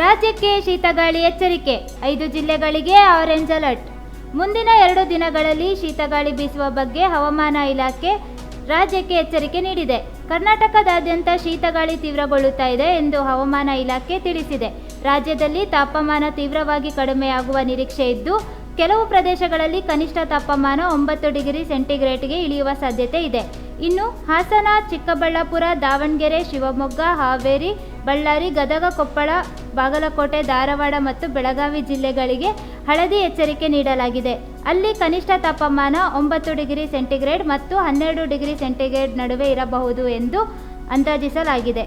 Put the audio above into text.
ರಾಜ್ಯಕ್ಕೆ ಶೀತಗಾಳಿ ಎಚ್ಚರಿಕೆ. ಐದು ಜಿಲ್ಲೆಗಳಿಗೆ ಆರೆಂಜ್ ಅಲರ್ಟ್ ಮುಂದಿನ ಎರಡು ದಿನಗಳಲ್ಲಿ ಶೀತಗಾಳಿ ಬೀಸುವ ಬಗ್ಗೆ ಹವಾಮಾನ ಇಲಾಖೆ ರಾಜ್ಯಕ್ಕೆ ಎಚ್ಚರಿಕೆ ನೀಡಿದೆ. ಕರ್ನಾಟಕದಾದ್ಯಂತ ಶೀತಗಾಳಿ ತೀವ್ರಗೊಳ್ಳುತ್ತಾ ಇದೆ ಎಂದು ಹವಾಮಾನ ಇಲಾಖೆ ತಿಳಿಸಿದೆ. ರಾಜ್ಯದಲ್ಲಿ ತಾಪಮಾನ ತೀವ್ರವಾಗಿ ಕಡಿಮೆಯಾಗುವ ನಿರೀಕ್ಷೆ ಇದ್ದು, ಕೆಲವು ಪ್ರದೇಶಗಳಲ್ಲಿ ಕನಿಷ್ಠ ತಾಪಮಾನ ಒಂಬತ್ತು ಡಿಗ್ರಿ ಸೆಂಟಿಗ್ರೇಡ್ಗೆ ಇಳಿಯುವ ಸಾಧ್ಯತೆ ಇದೆ. ಇನ್ನು ಹಾಸನ, ಚಿಕ್ಕಬಳ್ಳಾಪುರ, ದಾವಣಗೆರೆ, ಶಿವಮೊಗ್ಗ, ಹಾವೇರಿ ಬಳ್ಳಾರಿ, ಗದಗ, ಕೊಪ್ಪಳ, ಬಾಗಲಕೋಟೆ, ಧಾರವಾಡ ಮತ್ತು ಬೆಳಗಾವಿ ಜಿಲ್ಲೆಗಳಿಗೆ ಹಳದಿ ಎಚ್ಚರಿಕೆ ನೀಡಲಾಗಿದೆ. ಅಲ್ಲಿ ಕನಿಷ್ಠ ತಾಪಮಾನ ಒಂಬತ್ತು ಡಿಗ್ರಿ ಸೆಂಟಿಗ್ರೇಡ್ ಮತ್ತು ಹನ್ನೆರಡು ಡಿಗ್ರಿ ಸೆಂಟಿಗ್ರೇಡ್ ನಡುವೆ ಇರಬಹುದು ಎಂದು ಅಂದಾಜಿಸಲಾಗಿದೆ.